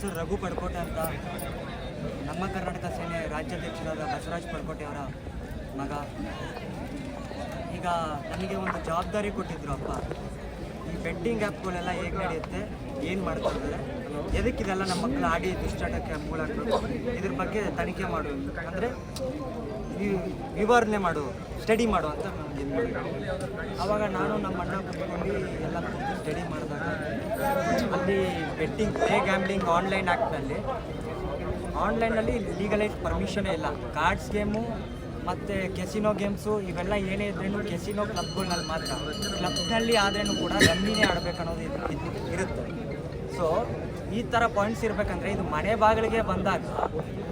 ಹೆಸರು ರಘು ಪಡ್ಕೋಟೆ ಅಂತ ನಮ್ಮ ಕರ್ನಾಟಕ ಸೇನೆ ರಾಜ್ಯಾಧ್ಯಕ್ಷರಾದ ಬಸವರಾಜ್ ಪಡ್ಕೋಟೆ ಅವರ ಮಗ. ಈಗ ನನಗೆ ಒಂದು ಜವಾಬ್ದಾರಿ ಕೊಟ್ಟಿದ್ರು ಅಪ್ಪ. ಈ ಬೆಟ್ಟಿಂಗ್ ಆ್ಯಪ್ಗಳೆಲ್ಲ ಹೇಗೆ ನಡೆಯುತ್ತೆ, ಏನು ಮಾಡ್ತಾ ಇದ್ದಾರೆ ಎದಕ್ಕಿದೆಲ್ಲ ನಮ್ಮ ಮಕ್ಕಳು ಆಡಿ ದುಷ್ಟಾಟಕ್ಕೆ ಮೂಳಾಕಬೇಕು ಇದ್ರ ಬಗ್ಗೆ ತನಿಖೆ ಮಾಡೋದು ಅಂದರೆ ವಿವರಣೆ ಮಾಡು ಸ್ಟಡಿ ಮಾಡು ಅಂತ ನಮ್ಗೆ ನಾನು ನಮ್ಮ ಅಣ್ಣ ಕುತ್ಕೊಂಡು ಎಲ್ಲ ಕೂತು ಸ್ಟಡಿ ಮಾಡಿದಾಗ ಅಲ್ಲಿ ಬೆಟ್ಟಿಂಗ್ ಪ್ಲೇ ಗ್ಯಾಮ್ಲಿಂಗ್ ಆನ್ಲೈನ್ ಆ್ಯಕ್ಟ್ನಲ್ಲಿ ಆನ್ಲೈನಲ್ಲಿ ಲೀಗಲೈಸ್ ಪರ್ಮಿಷನೇ ಇಲ್ಲ. ಕಾರ್ಡ್ಸ್ ಗೇಮು ಮತ್ತು ಕೆಸಿನೋ ಗೇಮ್ಸು ಇವೆಲ್ಲ ಏನೇ ಇದ್ರೂ ಕೆಸಿನೋ ಕ್ಲಬ್ಗಳಲ್ಲಿ ಮಾತ್ರ. ಕ್ಲಬ್ನಲ್ಲಿ ಆದ್ರೂ ಕೂಡ ರಮ್ಮಿನೇ ಆಡಬೇಕು ಅನ್ನೋದು ಇದ್- ಇರುತ್ತೆ. ಸೊ ಈ ಥರ ಪಾಯಿಂಟ್ಸ್ ಇರಬೇಕಂದ್ರೆ ಇದು ಮನೆ ಬಾಗಿಲಿಗೆ ಬಂದಾಗ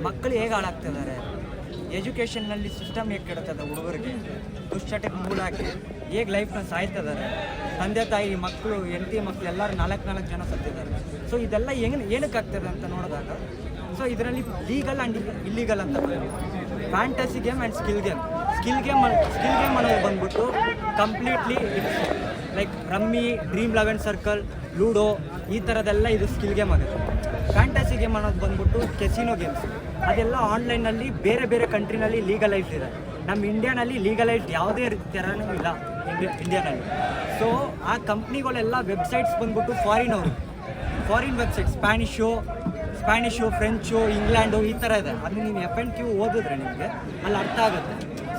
ಮಕ್ಕಳು ಹೇಗೆ ಹಾಳಾಗ್ತಿದ್ದಾರೆ? ಎಜುಕೇಷನ್ನಲ್ಲಿ ಸಿಸ್ಟಮ್ ಹೇಗೆ ಕೆಡ್ತದೆ ಹುಡುಗರಿಗೆ? ದುಶ್ಚಟಕ್ಕೆ ಮೂಲ ಹಾಕಿ. ಹೇಗೆ ಲೈಫ್ನ ಸಾಯ್ತಿದ್ದಾರೆ ತಂದೆ ತಾಯಿ ಮಕ್ಕಳು ಹೆಂಡತಿ ಮಕ್ಕಳು ಎಲ್ಲರೂ ನಾಲ್ಕು ನಾಲ್ಕು ಜನ ಸತ್ತಿದ್ದಾರೆ. ಸೊ ಇದೆಲ್ಲ ಹೆಂಗೆ, ಏನಕ್ಕೆ ಆಗ್ತದೆ ಅಂತ ನೋಡಿದಾಗ ಸೊ ಇದರಲ್ಲಿ ಲೀಗಲ್ ಆ್ಯಂಡ್ ಇಲ್ಲೀಗಲ್ ಅಂತ fantasy game and skill game skill game skill game ಅನ್ನೋದು ಬಂದ್ಬಿಟ್ಟು completely like rummy Dream Eleven Circle ludo ಈ ಥರದ್ದೆಲ್ಲ ಇದು ಸ್ಕಿಲ್ ಗೇಮ್ ಆಗುತ್ತೆ. ಫ್ಯಾಂಟಸಿ ಗೇಮ್ ಅನ್ನೋದು ಬಂದ್ಬಿಟ್ಟು ಕೆಸಿನೋ ಗೇಮ್ಸ್ ಅದೆಲ್ಲ ಆನ್ಲೈನಲ್ಲಿ ಬೇರೆ ಬೇರೆ ಕಂಟ್ರಿನಲ್ಲಿ ಲೀಗಲೈಸ್ ಇದೆ. ನಮ್ಮ ಇಂಡಿಯಾನಲ್ಲಿ ಲೀಗಲೈಸ್ಡ್ ಯಾವುದೇ ಥರನೂ ಇಲ್ಲ ಇಂಡಿಯಾ ಇಂಡಿಯಾನಲ್ಲಿ ಸೊ ಆ ಕಂಪ್ನಿಗಳೆಲ್ಲ ವೆಬ್ಸೈಟ್ಸ್ ಬಂದ್ಬಿಟ್ಟು ಫಾರಿನ್ ಅವರು. Foreign website Spanish Spanish French England ಈ ಥರ ಇದೆ. ಅದು ನೀವು ಎಫ್ ಎನ್ ಕ್ಯೂ ಓದಿದ್ರೆ ನಿಮಗೆ ಅಲ್ಲಿ ಅರ್ಥ ಆಗುತ್ತೆ.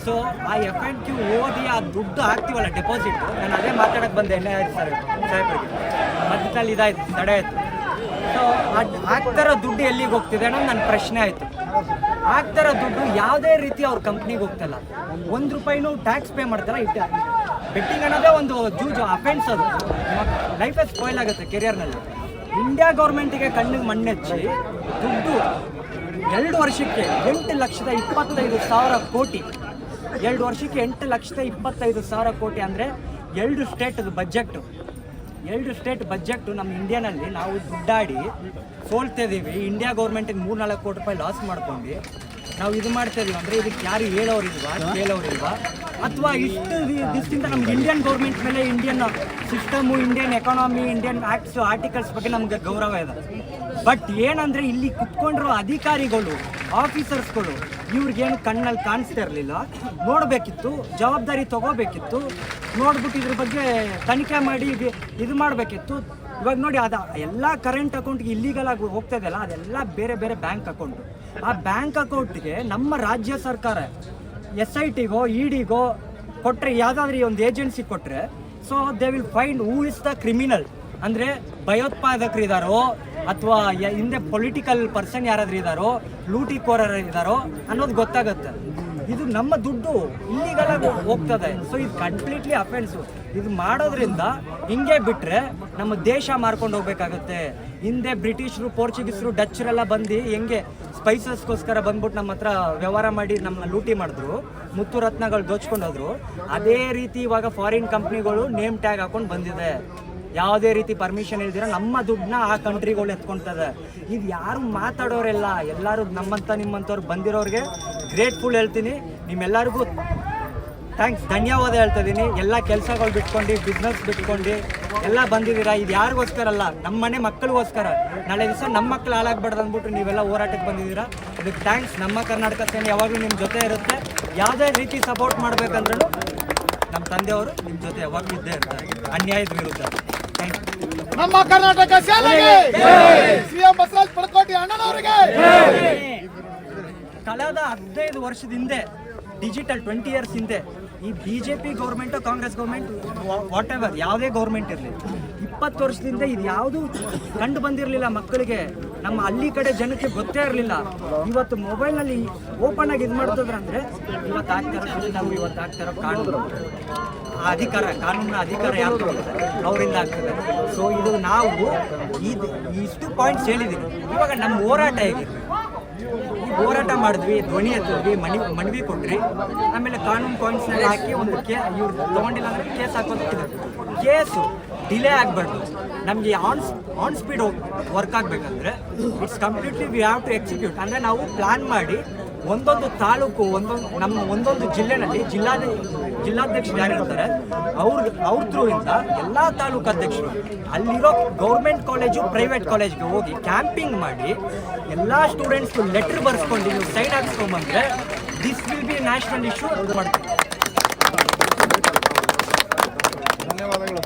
ಸೊ ಆ ಎಫ್ ಎನ್ ಕ್ಯೂ ಓದಿ ಆ ದುಡ್ಡು ಹಾಕ್ತೀವಲ್ಲ ಡೆಪಾಸಿಟ್ ನಾನು ಅದೇ ಮಾತಾಡಕ್ಕೆ ಬಂದೆ ಎಣ್ಣೆ ಸರ್ ಸಾಹೇಬ್ರಿಗೆ. ಮಧ್ಯದಲ್ಲಿ ಇದಾಯ್ತು, ತಡೆ ಆಯಿತು. ಸೊ ಹಾಕ್ತಾರೋ ದುಡ್ಡು ಎಲ್ಲಿಗೆ ಹೋಗ್ತಿದೆ ಅನ್ನೋದು ನನ್ನ ಪ್ರಶ್ನೆ ಆಯಿತು. ಹಾಕ್ತಾರೋ ದುಡ್ಡು ಯಾವುದೇ ರೀತಿ ಅವ್ರ ಕಂಪ್ನಿಗೆ ಹೋಗ್ತಲ್ಲ. ಒಂದು ರೂಪಾಯಿನೂ ಟ್ಯಾಕ್ಸ್ ಪೇ ಮಾಡ್ತಾರ ಇಟ್ಟ ಬೆಟ್ಟಿಂಗ್ ಅನ್ನೋದೇ ಒಂದು ಜೂಜು ಅಫೆನ್ಸ್ ಅದು. ಲೈಫೇ ಸ್ಪಾಯ್ಲ್ ಆಗುತ್ತೆ ಕೆರಿಯರ್ನಲ್ಲಿ ಇಂಡಿಯಾ ಗೌರ್ಮೆಂಟಿಗೆ ಕಣ್ಣಿಗೆ ಮಣ್ಣೆಚ್ಚಿ ದುಡ್ಡು ಎರಡು ವರ್ಷಕ್ಕೆ ಎಂಟು ಲಕ್ಷದ ಇಪ್ಪತ್ತೈದು ಸಾವಿರ ಕೋಟಿ. ಎರಡು ವರ್ಷಕ್ಕೆ ಎಂಟು ಲಕ್ಷದ ಇಪ್ಪತ್ತೈದು ಸಾವಿರ ಕೋಟಿ ಅಂದರೆ ಎರಡು ಸ್ಟೇಟ್ ಬಜೆಟ್ಟು ಎರಡು ಸ್ಟೇಟ್ ಬಜೆಟ್ ನಮ್ಮ ಇಂಡಿಯಾನಲ್ಲಿ ನಾವು ದುಡ್ಡಾಡಿ ಸೋಲ್ತಾ ಇದೀವಿ ಇಂಡಿಯಾ ಗೌರ್ಮೆಂಟಿಗೆ ಮೂರು ನಾಲ್ಕು ಕೋಟಿ ರೂಪಾಯಿ ಲಾಸ್ ಮಾಡ್ಕೊಂಡು ನಾವು ಇದು ಮಾಡ್ತಾ ಇದೀವಿ ಅಂದರೆ ಇದಕ್ಕೆ ಯಾರು ಹೇಳೋರಿಲ್ವಾ ಕೇಳೋರಿಲ್ವಾ ಅಥವಾ ಇಷ್ಟು ದಿ- ದಿವಸದಿಂದ ನಮ್ಗೆ ಇಂಡಿಯನ್ ಗೌರ್ಮೆಂಟ್ ಮೇಲೆ Indian system Indian economy Indian acts articles ಬಗ್ಗೆ ನಮ್ಗೆ ಗೌರವ ಇದೆ. ಬಟ್ ಏನಂದ್ರೆ ಇಲ್ಲಿ ಕುತ್ಕೊಂಡಿರೋ ಅಧಿಕಾರಿಗಳು ಆಫೀಸರ್ಸ್ಗಳು ಇವ್ರಿಗೇನು ಕಣ್ಣಲ್ಲಿ ಕಾಣಿಸ್ತಾ ಇರಲಿಲ್ಲ. ನೋಡಬೇಕಿತ್ತು, ಜವಾಬ್ದಾರಿ ತಗೋಬೇಕಿತ್ತು. ನೋಡ್ಬಿಟ್ಟು ಇದ್ರ ಬಗ್ಗೆ ತನಿಖೆ ಮಾಡಿ ಇದು- ಇದು ಮಾಡಬೇಕಿತ್ತು. ಇವಾಗ ನೋಡಿ ಅದ ಎಲ್ಲ ಕರೆಂಟ್ ಅಕೌಂಟ್ಗೆ ಇಲ್ಲಿಗಲ್ ಆಗಿ ಹೋಗ್ತಾ ಇದೆಯಲ್ಲ ಅದೆಲ್ಲ ಬೇರೆ ಬೇರೆ ಬ್ಯಾಂಕ್ ಅಕೌಂಟ್ ಆ ಬ್ಯಾಂಕ್ ಅಕೌಂಟ್ಗೆ ನಮ್ಮ ರಾಜ್ಯ ಸರ್ಕಾರ ಎಸ್ ಐ ಟಿಗೋ ಇ ಡಿಗೋ ಕೊಟ್ಟರೆ ಯಾವುದಾದ್ರೂ ಒಂದು ಏಜೆನ್ಸಿ ಕೊಟ್ಟರೆ so they will find who is the criminal ಅಂದರೆ ಭಯೋತ್ಪಾದಕರು ಇದ್ದಾರೋ ಅಥವಾ ಹಿಂದೆ ಪೊಲಿಟಿಕಲ್ ಪರ್ಸನ್ ಯಾರಾದ್ರೂ ಇದ್ದಾರೋ ಲೂಟಿಕೋರರು ಇದ್ದಾರೋ ಅನ್ನೋದು ಗೊತ್ತಾಗುತ್ತೆ. ಇದು ನಮ್ಮ ದುಡ್ಡು ಇಲ್ಲಿಗೆಲ್ಲ ಹೋಗ್ತದೆ. ಸೊ ಇದು ಕಂಪ್ಲೀಟ್ಲಿ ಅಫೆನ್ಸು ಇದು ಮಾಡೋದ್ರಿಂದ ಹಿಂಗೆ ಬಿಟ್ಟರೆ ನಮ್ಮ ದೇಶ ಮಾರ್ಕೊಂಡು ಹೋಗ್ಬೇಕಾಗತ್ತೆ. ಹಿಂದೆ ಬ್ರಿಟಿಷರು, ಪೋರ್ಚುಗೀಸರು ಡಚ್ಚರೆಲ್ಲ ಬಂದು ಹೆಂಗೆ ಸ್ಪೈಸಸ್ಗೋಸ್ಕರ ಬಂದ್ಬಿಟ್ಟು ನಮ್ಮ ಹತ್ರ ವ್ಯವಹಾರ ಮಾಡಿ ನಮ್ಮನ್ನ ಲೂಟಿ ಮಾಡಿದ್ರು. ಮುತ್ತು ರತ್ನಗಳು ದೋಚ್ಕೊಂಡೋದ್ರು. ಅದೇ ರೀತಿ ಇವಾಗ ಫಾರಿನ್ ಕಂಪ್ನಿಗಳು ನೇಮ್ ಟ್ಯಾಗ್ ಹಾಕೊಂಡು ಬಂದಿದೆ. ಯಾವುದೇ ರೀತಿ ಪರ್ಮಿಷನ್ ಇಲ್ದಿರ ನಮ್ಮ ದುಡ್ಡನ್ನ ಆ ಕಂಟ್ರಿಗಳು ಎತ್ಕೊಂತದೆ. ಇದು ಯಾರು ಮಾತಾಡೋರೆಲ್ಲ, ಎಲ್ಲರೂ ನಮ್ಮಂತ ನಿಮ್ಮಂಥವ್ರು ಬಂದಿರೋರಿಗೆ ಗ್ರೇಟ್ಫುಲ್ ಹೇಳ್ತೀನಿ. ನಿಮ್ಮೆಲ್ಲರಿಗೂ ಥ್ಯಾಂಕ್ಸ್ ಧನ್ಯವಾದ ಹೇಳ್ತಾ ಇದ್ದೀನಿ ಎಲ್ಲ ಕೆಲಸಗಳು ಬಿಟ್ಕೊಂಡು ಬಿಸ್ನೆಸ್ ಬಿಟ್ಕೊಂಡು ಎಲ್ಲ ಬಂದಿದ್ದೀರಾ? ಇದು ಯಾರಿಗೋಸ್ಕರ ಅಲ್ಲ ನಮ್ಮ ಮನೆ ಮಕ್ಕಳಿಗೋಸ್ಕರ. ನಾಳೆ ದಿವಸ ನಮ್ಮ ಮಕ್ಕಳು ಹಾಳಾಗ್ಬಾರ್ದು ಅಂದ್ಬಿಟ್ಟು ನೀವೆಲ್ಲ ಹೋರಾಟಕ್ಕೆ ಬಂದಿದ್ದೀರಾ? ಇದಕ್ಕೆ ಥ್ಯಾಂಕ್ಸ್ ನಮ್ಮ ಕರ್ನಾಟಕ ಸೇನೆ ಯಾವಾಗಲೂ ನಿಮ್ಮ ಜೊತೆ ಇರುತ್ತೆ. ಯಾವುದೇ ರೀತಿ ಸಪೋರ್ಟ್ ಮಾಡಬೇಕಂದ್ರೂ ನಮ್ಮ ತಂದೆಯವರು ನಿಮ್ಮ ಜೊತೆ ಯಾವಾಗಲೂ ಇದ್ದೇ ಇರ್ತಾರೆ. ಅನ್ಯಾಯದ ವಿರುದ್ಧ. ನಮ್ಮ ಕರ್ನಾಟಕ ಶಾಲೆಗೆ ಸಿಎಂ ಬಸವರಾಜ್ ಪಡ್ಕೋಟಿ ಅಣ್ಣನವರಿಗೆ. ಕಳೆದ ಹದಿನೈದು ವರ್ಷದ ಹಿಂದೆ ಡಿಜಿಟಲ್ ಟ್ವೆಂಟಿ ಇಯರ್ಸ್ ಹಿಂದೆ, ಈ B J P government Congress government whatever ಯಾವುದೇ ಗೌರ್ಮೆಂಟ್ ಇರಲಿ, ಇಪ್ಪತ್ತು ವರ್ಷದಿಂದ ಇದು ಯಾವುದು ಕಂಡು ಬಂದಿರಲಿಲ್ಲ ಮಕ್ಕಳಿಗೆ. ನಮ್ಮ ಹಳ್ಳಿ ಕಡೆ ಜನಕ್ಕೆ ಗೊತ್ತೇ ಇರಲಿಲ್ಲ. ಇವತ್ತು ಮೊಬೈಲ್ನಲ್ಲಿ ಓಪನ್ ಆಗಿ ಇದು ಮಾಡ್ತದ್ರಂದ್ರೆ ಇವತ್ತು ಆಗ್ತಾರೋ ನಾವು ಇವತ್ತು ಆಗ್ತಾರೋ ಕಾನೂನು. ಆ ಅಧಿಕಾರ, ಕಾನೂನಿನ ಅಧಿಕಾರ ಯಾರು? ಅವರಿಂದ ಆಗ್ತದೆ. ಸೊ ಇದು ನಾವು ಇದು ಇಷ್ಟು ಪಾಯಿಂಟ್ಸ್ ಹೇಳಿದ್ದೀವಿ ಇವಾಗ ನಮ್ಮ ಹೋರಾಟ ಹೇಗಿದೆ? ಹೋರಾಟ ಮಾಡಿದ್ವಿ, ಧ್ವನಿ ಹತ್ತಿದ್ವಿ ಮಣಿ ಮನವಿ ಕೊಟ್ರಿ. ಆಮೇಲೆ ಕಾನೂನು ಪಾಯಿಂಟ್ಸ್ನೆಲ್ಲ ಹಾಕಿ ಒಂದು ಕೇ ಇವ್ರು ತೊಗೊಂಡಿಲ್ಲ ಅಂದ್ರೆ ಕೇಸ್ ಹಾಕೋದು ಕೇಸು ಡಿಲೇ ಆಗಬಾರ್ದು. ನಮಗೆ ಆನ್ ಆನ್ ಸ್ಪೀಡ್ ವರ್ಕ್ ಆಗಬೇಕಂದ್ರೆ it's completely we have to execute ಅಂದರೆ ನಾವು ಪ್ಲ್ಯಾನ್ ಮಾಡಿ ಒಂದೊಂದು ತಾಲೂಕು, ಒಂದೊಂದು ನಮ್ಮ ಒಂದೊಂದು ಜಿಲ್ಲೆನಲ್ಲಿ ಜಿಲ್ಲಾ ಜಿಲ್ಲಾಧ್ಯಕ್ಷರು ಯಾರಿರ್ತಾರೆ ಅವ್ರ ಅವ್ರ ಥ್ರೂ ಇಂದ ಎಲ್ಲ ತಾಲೂಕು ಅಧ್ಯಕ್ಷರು, ಅಲ್ಲಿರೋ ಗೌರ್ಮೆಂಟ್ ಕಾಲೇಜು ಪ್ರೈವೇಟ್ ಕಾಲೇಜ್ಗೆ ಹೋಗಿ ಕ್ಯಾಂಪಿಂಗ್ ಮಾಡಿ ಎಲ್ಲ ಸ್ಟೂಡೆಂಟ್ಸ್ಗೂ ಲೆಟ್ರ್ ಬರ್ಸ್ಕೊಂಡು ನೀವು sign ಹಾಕ್ಸ್ಕೊಂಬಂದ್ರೆ this will be national issue ಮಾಡ್ತೀವಿ ಧನ್ಯವಾದಗಳು.